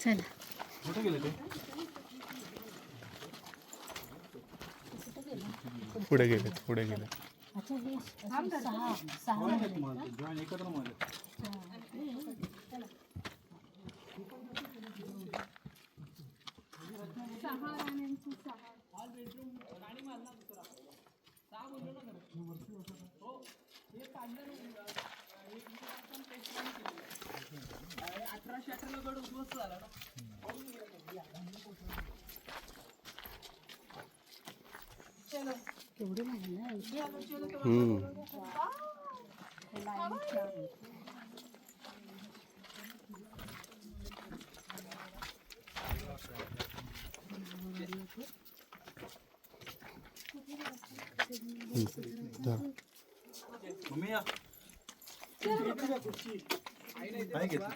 चला. कुठे गेले ते? पुढे गेले पुढे गेले अठराशे हे असे सहा सहा जॉईन एकत्रमध्ये केवढे नाही ना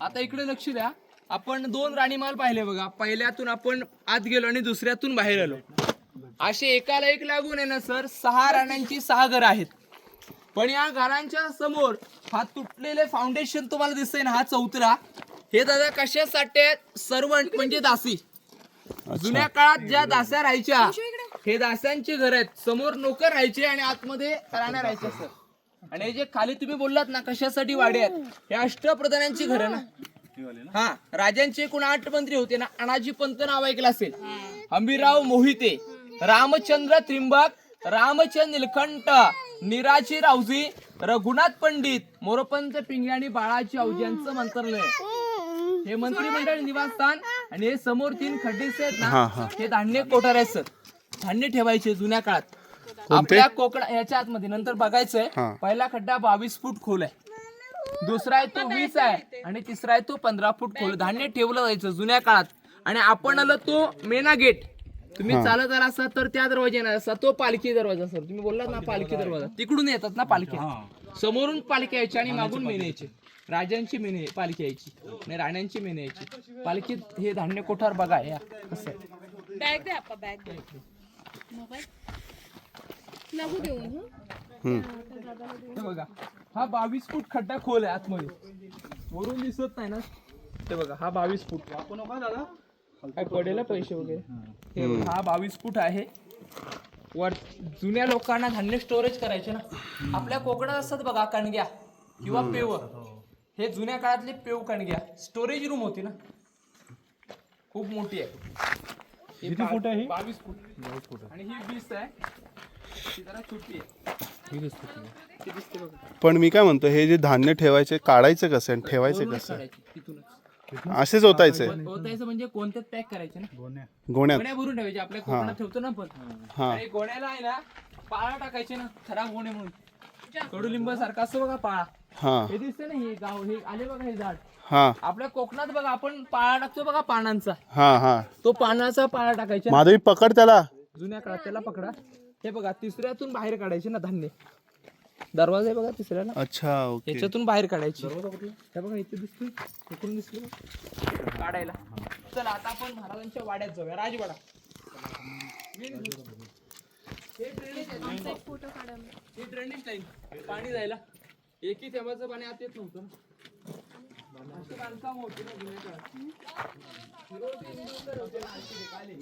आता इकडे लक्ष द्या. आपण दोन राणीमाल पाहिले बघा. पहिल्यातून आपण आत गेलो आणि दुसऱ्यातून बाहेर आलो. असे एकाला एक लागून आहे ना सर? सहा राण्यांची सहा घरं आहेत. पण या घरांच्या समोर हा तुटलेले फाउंडेशन तुम्हाला दिसतंय ना हा चौथरा हे दादा कशासाठी आहेत? सर्वंट म्हणजे दासी. जुन्या काळात ज्या दास्या राहायच्या हे दास्यांची घर आहेत. समोर नोकर राहायचे आणि आतमध्ये राण्या राहायच्या सर आणि हे जे खाली तुम्ही बोललात ना कशासाठी वाडे आहेत? हे अष्टप्रधानांची घर ना. हा राजांचे एकूण आठ मंत्री होते ना अनाजी पंत नाव ऐकलं असेल. हंबीराव मोहिते रामचंद्र त्रिंबक रामचंद्र निलकंठ निराची रावजी रघुनाथ पंडित मोरपंच पिंगे आणि बाळाची औजी यांचं मंत्रालय. हे मंत्रिमंडळ निवासस्थान आणि हे समोर तीन खड्डेसे आहेत हा, ना हा. हे. धान्य कोठार आहेत सर. धान्य ठेवायचे जुन्या काळात? आपल्या कोकणा ह्याच्या आतमध्ये नंतर बघायचंय. पहिला खड्डा बावीस फूट खोल आहे. दुसरा आहे तो वीस आहे आणि तिसरा आहे तो पंधरा फूट खोल. धान्य ठेवलं जायचं जुन्या काळात. आणि आपण आलो तो मेना गेट. तुम्ही चालत आला असाल तर त्या दरवाजा येणार असा तो पालखी दरवाजा सर. तुम्ही बोललात ना पालखी दरवाजा तिकडून येतात ना पालखी. समोरून पालखी यायची आणि मागून मेने यायची. राजांची मेने पालखी यायची. आणि राण्यांची मेने यायची. पालखीत हे धान्य कोठार बघा या. कसं आहे. बॅग दे आपा बॅग लागू देऊन हं? बघा हा बावीस फूट खड्डा खोल आहे आतमध्ये. वरून दिसत नाही ना? ते बघा हा बावीस फूट. आपण दादा. काय पडेल पैसे वगैरे? हे. हा बावीस फूट आहे. वर जुन्या लोकांना धान्य स्टोरेज करायचे ना. आपल्या कोकणात असतात बघा कणग्या किंवा पेव हे. जुन्या काळातले पेव कणग्या. स्टोरेज रूम होती ना. खूप मोठी आहे. हे किती फूट आहे ही? बावीस फूट. आणि ही वीस आहे. ही जरा छोटी पण मी काय म्हणतो हे जे धान्य ठेवायचे काढायचं कसं आणि ठेवायचं कसं असेच होतायचे होतायचं म्हणजे कोणत्यात पॅक करायचे ना? गोण्या. गोण्यात गोण्या भरून ठेवायचे आपल्या कोकणात ठेवतो ना आपण. हा. आणि गोण्याला आहे ना पाळा टाकायचे ना खराब गोणे म्हणून. कडुलिंब सारखा असतो बघा पाळा. हा. हे दिसते ना हे गाव हे आले बघा हे झाड. हा. आपल्या कोकणात बघा आपण पाळा टाकतो बघा पानांचा. हा हा. तो पानाचा पाळा टाकायचा. माधवी पकड त्याला. जुन्या काळात त्याला पकडा. हे बघा तिसऱ्यातून बाहेर काढायचे ना धान्य. दरवाजा आहे बघा तिसऱ्याला. अच्छा ओके. याच्यातून बाहेर काढायची. हे बघा इथे दिसतोय. इकडून दिसलं बघा. काढायला. चला आता आपण महाराजांच्या वाड्यात जाऊया. राजवाडा. हे drainage आहे, आमचा एक फोटो काढा हे ड्रेनेज लाईन पाणी जायला. एकही थेंबाचं पाणी आत येत नव्हतं. ना अशी बांधकाम होती ना जुन्या काळात. रोज इंदूरकर होते ना, अशी आले.